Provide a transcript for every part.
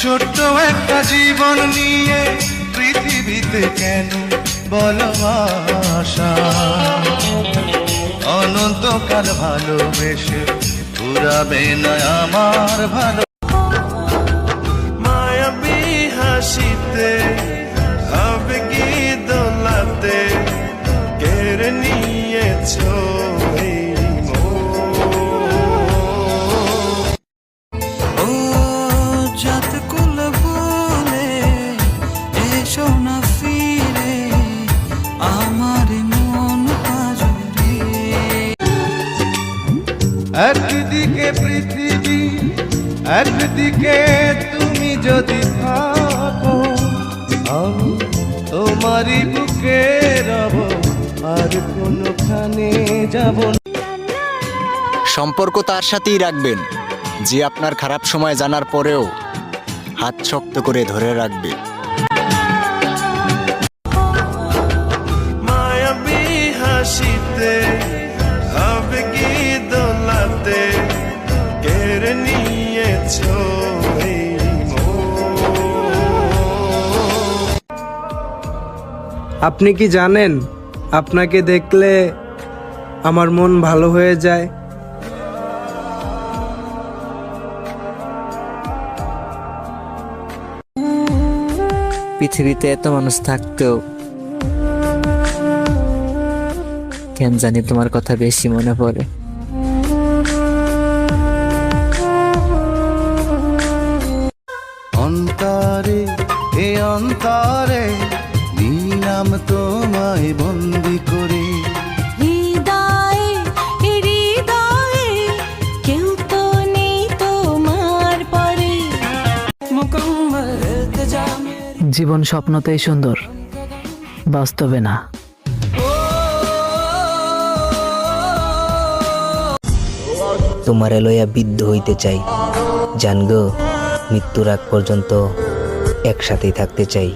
ছোট্ট একটা জীবন নিয়ে পৃথিবীতে কেন বলবাসা অনন্তকাল ভালোবেসে পুরাবে না আমার ভালো একদিকে পৃথিবী, একদিকে তুমি যদি থাকো তোমারই বুকে রব, আর কোনোখানে যাব সম্পর্ক তার সাথেই রাখবেন, যে আপনার খারাপ সময় জানার পরেও হাত শক্ত করে ধরে রাখবে। আপনি কি জানেন? আপনাকে দেখলে আমার মন ভালো হয়ে যায়। পৃথিবীতে এত মানুষ থাকতেও কেন জানি তোমার কথা বেশি মনে পড়ে। অন্তরে নিলাম তোমায় বন্দি করে। হৃদয়ে হৃদয়ে কেউ নেই তোমার জীবন স্বপ্নতেই সুন্দর বাস্তবে না। তোমারে লইয়া বিদ্ধ হইতে চাই। জানগো মৃত্যুর আগ পর্যন্ত একসাথেই থাকতে চাই।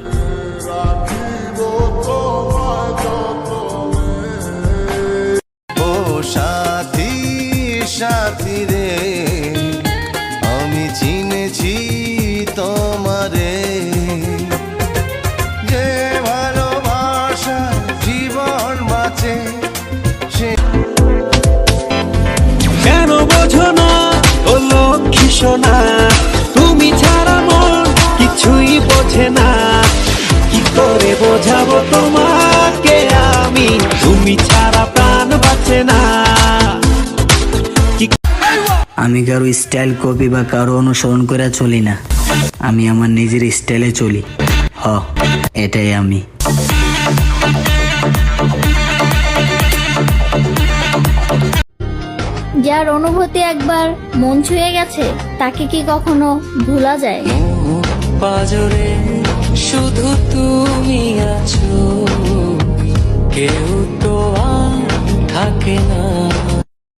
বোঝে না। কি করে বোঝাবো তোমাকে আমি? তুমি ছাড়া প্রাণ বাঁচে না। আমি কারও স্টাইল কপি বা কারও অনুসরণ করে চলি না। আমি আমার নিজের স্টাইলে চলি। হ এটাই আমি। যার অনুভূতি একবার মন ছুঁয়ে গেছে তাকে কি কখনো ভোলা যায়? পাজরে শুধু তুমি আর